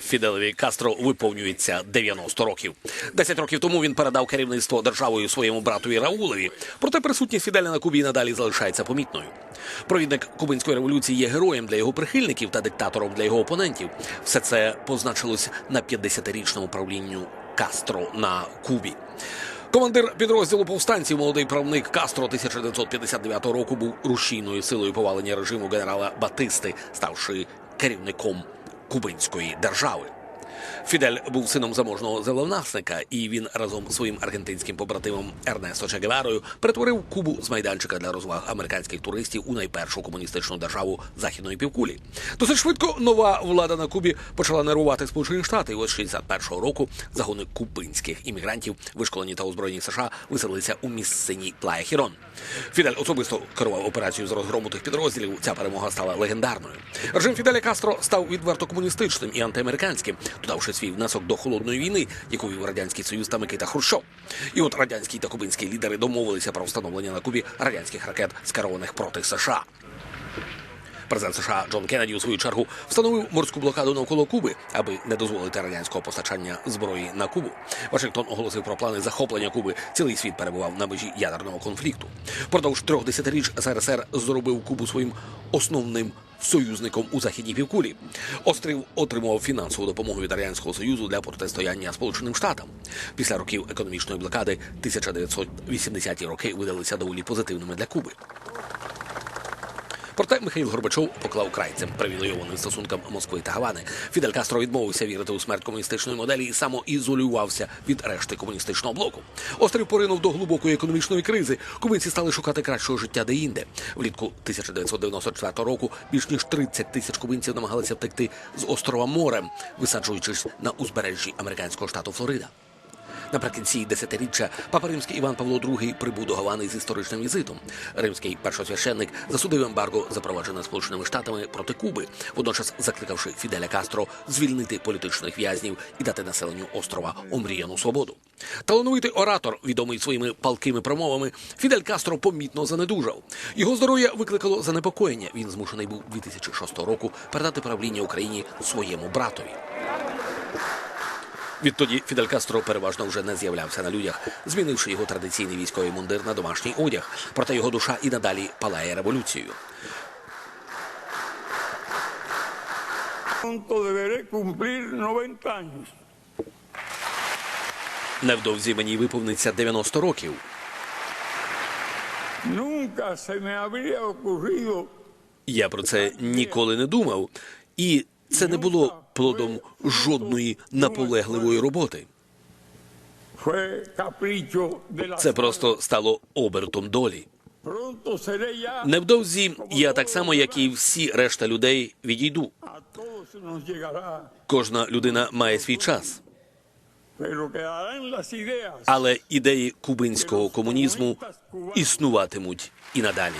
Фіделеві Кастро виповнюється 90 років. Десять років тому він передав керівництво державою своєму братові Раулеві. Проте присутність Фіделя на Кубі надалі залишається помітною. Провідник кубинської революції є героєм для його прихильників та диктатором для його опонентів. Все це позначилось на 50-річному правлінню Кастро на Кубі. Командир підрозділу повстанців, молодий правник Кастро 1959 року був рушійною силою повалення режиму генерала Батисти, ставши керівником кубинської держави. Фідель був сином заможного землевласника, і він разом з своїм аргентинським побратимом Ернесто Че Геварою перетворив Кубу з майданчика для розваг американських туристів у найпершу комуністичну державу західної півкулі. Досить швидко нова влада на Кубі почала нервувати Сполучені Штати. І ось 61-го року загони кубинських іммігрантів, вишколені та озброєні США, виселилися у місцині Плая Хірон. Фідель особисто керував операцією з розгрому тих підрозділів. Ця перемога стала легендарною. Режим Фіделя Кастро став відверто комуністичним і антиамериканським, додавши свій внесок до холодної війни, яку вів радянський союз та Микита Хрущов. І от радянські та кубинські лідери домовилися про встановлення на Кубі радянських ракет, скерованих проти США. Президент США Джон Кеннеді у свою чергу встановив морську блокаду навколо Куби, аби не дозволити радянського постачання зброї на Кубу. Вашингтон оголосив про плани захоплення Куби. Цілий світ перебував на межі ядерного конфлікту. Продовж трьох десятиріч СРСР зробив Кубу своїм основним. Союзником у західній півкулі острів отримував фінансову допомогу від радянського союзу для протистояння Сполученим Штатам. Після років економічної блокади 1980-ті роки видалися доволі позитивними для Куби. Проте Михайло Горбачов поклав край цим привілейованим стосункам Москви та Гавани. Фідель Кастро відмовився вірити у смерть комуністичної моделі і самоізолювався від решти комуністичного блоку. Острів поринув до глибокої економічної кризи. Кубинці стали шукати кращого життя де-інде. Влітку 1994 року більш ніж 30 тисяч кубинців намагалися втекти з острова морем, висаджуючись на узбережжі американського штату Флорида. Наприкінці десятиріччя папа римський Іван Павло II прибув до Гавани з історичним візитом. Римський першосвященник засудив ембарго, запроваджене Сполученими Штатами проти Куби, водночас закликавши Фіделя Кастро звільнити політичних в'язнів і дати населенню острова омріяну свободу. Талановитий оратор, відомий своїми палкими промовами, Фідель Кастро помітно занедужав. Його здоров'я викликало занепокоєння. Він змушений був 2006 року передати правління Україні своєму братові. Відтоді Фідель Кастро переважно вже не з'являвся на людях, змінивши його традиційний військовий мундир на домашній одяг. Проте його душа і надалі палає революцією. Pronto deberé cumplir 90 años. Невдовзі мені виповниться 90 років. Я про це ніколи не думав, і це не було плодом жодної наполегливої роботи. Це просто стало обертом долі. Невдовзі я так само, як і всі решта людей, відійду. Кожна людина має свій час. Але ідеї кубинського комунізму існуватимуть і надалі.